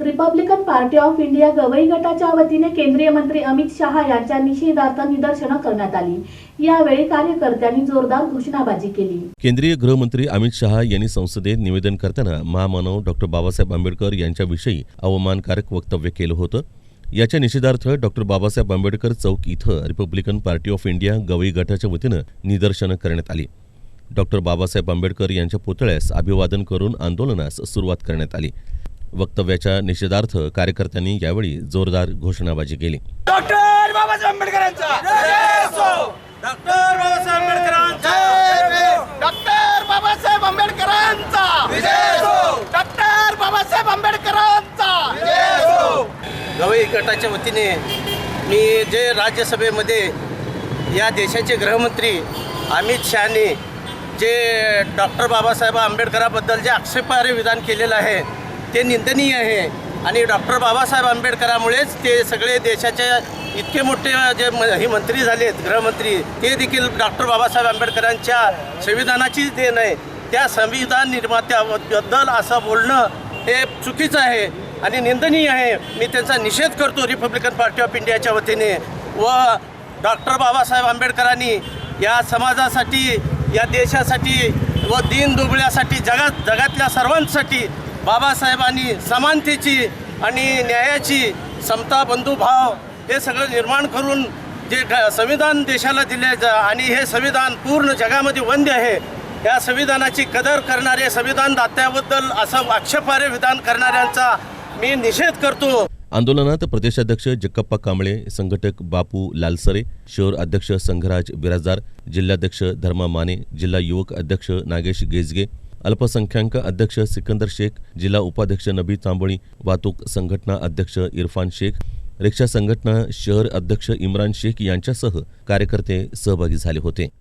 Republican party of India Gavai गटाच्या वतीने केंद्रीय मंत्री अमित शहा यांच्या निषेधार्थ निदर्शनं करण्यात आली. यावेळी कार्यकर्त्यांनी जोरदार घोषणाबाजी केली. केंद्रीय गृहमंत्री अमित शहा यांनी संसदेत निवेदन करताना महामानव डॉक्टर बाबासाहेब आंबेडकर यांच्याविषयी अवमानकारक वक्तव्य केलं होतं. याच्या निषेधार्थ डॉक्टर बाबासाहेब आंबेडकर चौक इथं Republican party of India Gavai गटाच्या वतीनं निदर्शनं करण्यात आली. डॉक्टर बाबासाहेब आंबेडकर यांच्या पुतळ्यास अभिवादन करून आंदोलनास सुरुवात करण्यात आली. वक्तव्याच्या निषेधार्थ कार्यकर्त्यांनी यावेळी जोरदार घोषणाबाजी केली. डॉक्टर बाबासाहेब आंबेडकरांचा. डॉक्टर बाबासाहेब आंबेडकरांचा. डॉक्टर बाबासाहेब आंबेडकरांचा. डॉक्टर बाबासाहेब आंबेडकरांचा. गवई गटाच्या वतीने मी जे राज्यसभेमध्ये या देशाचे गृहमंत्री अमित शहाने जे डॉक्टर बाबासाहेब आंबेडकराबद्दल जे आक्षेपार्ह विधान केलेलं आहे ते निंदनीय आहे. आणि डॉक्टर बाबासाहेब आंबेडकरामुळेच ते सगळे देशाच्या इतके मोठे जे म हे मंत्री झालेत गृहमंत्री ते देखील डॉक्टर बाबासाहेब आंबेडकरांच्या संविधानाचीच देण आहे. त्या संविधान निर्मात्याबद्दल असं बोलणं हे चुकीचं आहे आणि निंदनीय आहे. मी त्यांचा निषेध करतो रिपब्लिकन पार्टी ऑफ इंडियाच्या वतीने व डॉक्टर बाबासाहेब आंबेडकरांनी या समाजासाठी या देशासाठी व दीन दुबळ्यासाठी जगात जगातल्या सर्वांसाठी बाबासाहेबांनी समानतेची आणि न्यायाची समता बंधुभाव हे सगळं निर्माण करून जे संविधान देशाला दिले जा आणि हे संविधान पूर्ण जगामध्ये वंद्य आहे. या संविधानाची कदर करणारे संविधानदात्याबद्दल असं आक्षेपार्ह विधान करणाऱ्यांचा मी निषेध करतो. आंदोलनात प्रदेशाध्यक्ष जक्कप्पा कांबळे संघटक बापू लालसरे शहर अध्यक्ष संघराज बिराजदार जिल्हाध्यक्ष धर्मा माने जिल्हा युवक अध्यक्ष नागेश गेजगे अल्पसंख्याक अध्यक्ष सिकंदर शेख जिल्हा उपाध्यक्ष नबी तांबळी वाहतूक संघटना अध्यक्ष इरफान शेख रिक्षा संघटना शहर अध्यक्ष इम्रान शेख यांच्यासह कार्यकर्ते सहभागी झाले होते.